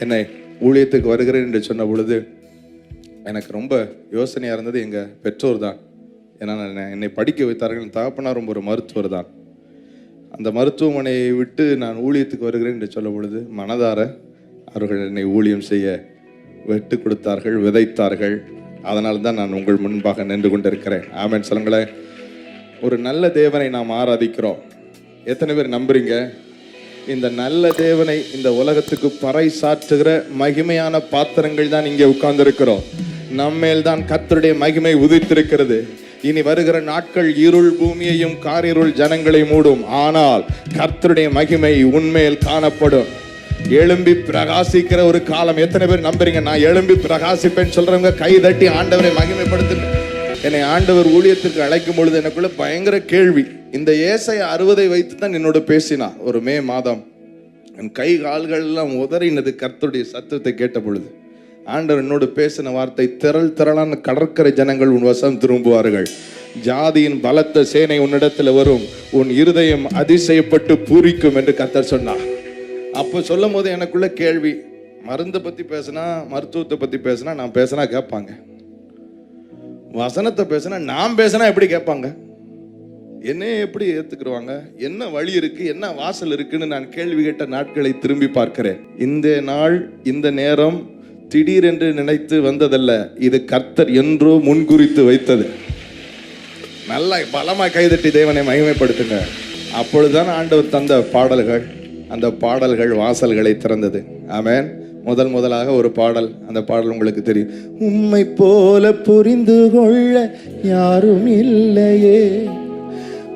என்னை ஊழியத்துக்கு வருகிறேன் என்று சொன்ன பொழுது எனக்கு ரொம்ப யோசனையாக இருந்தது. எங்கள் பெற்றோர் தான். ஏன்னா என்னை படிக்க வைத்தார்கள். என் தகப்பனார் ரொம்ப ஒரு மருத்துவர் தான். அந்த மருத்துவமனையை விட்டு நான் ஊழியத்துக்கு வருகிறேன் என்று சொல்லும் பொழுது மனதார அவர்கள் என்னை ஊழியம் செய்ய வெட்டு கொடுத்தார்கள் விதைத்தார்கள். அதனால தான் நான் உங்கள் முன்பாக நின்று கொண்டிருக்கிறேன். ஆமேன். சொல்லுங்களேன். ஒரு நல்ல தேவனை நாம் ஆராதிக்கிறோம். எத்தனை பேர் நம்புறீங்க? இந்த நல்ல தேவனை இந்த உலகத்துக்கு பறை சாற்றுகிற மகிமையான பாத்திரங்கள் தான் இங்கே உட்கார்ந்துருக்கிறோம். நம்மேல் தான் கத்தருடைய மகிமை உதித்திருக்கிறது. இனி வருகிற நாட்கள் இருள் பூமியையும் காரிருள் ஜனங்களை மூடும். ஆனால் கர்த்தருடைய மகிமை உண்மையில் காணப்படும். எழும்பி பிரகாசிக்கிற ஒரு காலம். எத்தனை பேர் நம்புறீங்க? நான் எழும்பி பிரகாசிப்பேன்னு சொல்றவங்க கை தட்டி ஆண்டவரை மகிமைப்படுத்து என்னை ஆண்டவர் ஊழியத்திற்கு அழைக்கும் பொழுது எனக்குள்ள பயங்கர கேள்வி. இந்த ஏசை அறுபதை வைத்து தான் என்னோட பேசினா. ஒரு மே மாதம் என் கை கால்கள் எல்லாம் உதறினது கர்த்தருடைய சத்தத்தை கேட்ட பொழுது ஆண்டவர் என்னோடு பேசின வார்த்தை திரள் திரளான கடற்கரை ஜனங்கள் உன் வசம் திரும்புவார்கள். ஜாதியின் பலத்த சேனை உன்னிடத்தில் வரும். உன் இருதயம் அதிசயப்பட்டு பூரிக்கும் என்று கத்தர் சொன்னார். அப்போ சொல்லும் போது எனக்குள்ள கேள்வி மருந்தை பற்றி பேசினா மருத்துவத்தை பற்றி பேசினா நான் பேசினா கேட்பாங்க. வசனத்தை பேசினா நான் பேசினா எப்படி கேட்பாங்க? என்னையே எப்படி ஏத்துக்குருவாங்க? என்ன வழி இருக்கு? என்ன வாசல் இருக்குன்னு நான் கேள்வி கேட்ட நாட்களை திரும்பி பார்க்கிறேன். இந்த நாள் இந்த நேரம் திடீரென்று நினைத்து வந்ததல்ல. இது கர்த்தர் என்றோ முன்குறித்து வைத்தது. நல்லா பலமா கைதட்டி தேவனை மகிமைப்படுத்துங்க. அப்பொழுதுதான் ஆண்டவர் தந்த பாடல்கள் அந்த பாடல்கள் வாசல்களை திறந்தது. ஆமேன். முதல் முதலாக ஒரு பாடல் அந்த பாடல் உங்களுக்கு தெரியும். உம்மை போல புரிந்து கொள்ள யாரும் இல்லையே.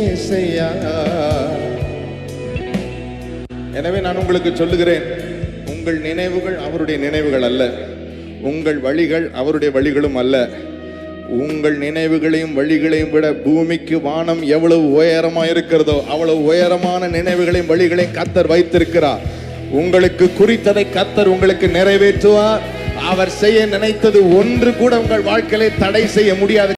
ஏசையா. எனவே நான் உங்களுக்கு சொல்லுகிறேன் உங்கள் நினைவுகள் அவருடைய நினைவுகள் அல்ல உங்கள் வழிகள் அவருடைய வழிகளும் அல்ல. உங்கள் நினைவுகளையும் வழிகளையும் விட பூமிக்கு வானம் எவ்வளவு உயரமா இருக்கிறதோ அவ்வளவு உயரமான நினைவுகளையும் வழிகளையும் கத்தர் வைத்திருக்கிறார். உங்களுக்கு குறித்ததை கத்தர் உங்களுக்கு நிறைவேற்றுவார். அவர் செய்ய நினைத்தது ஒன்று கூட உங்கள் வாழ்க்கையை தடை செய்ய முடியாது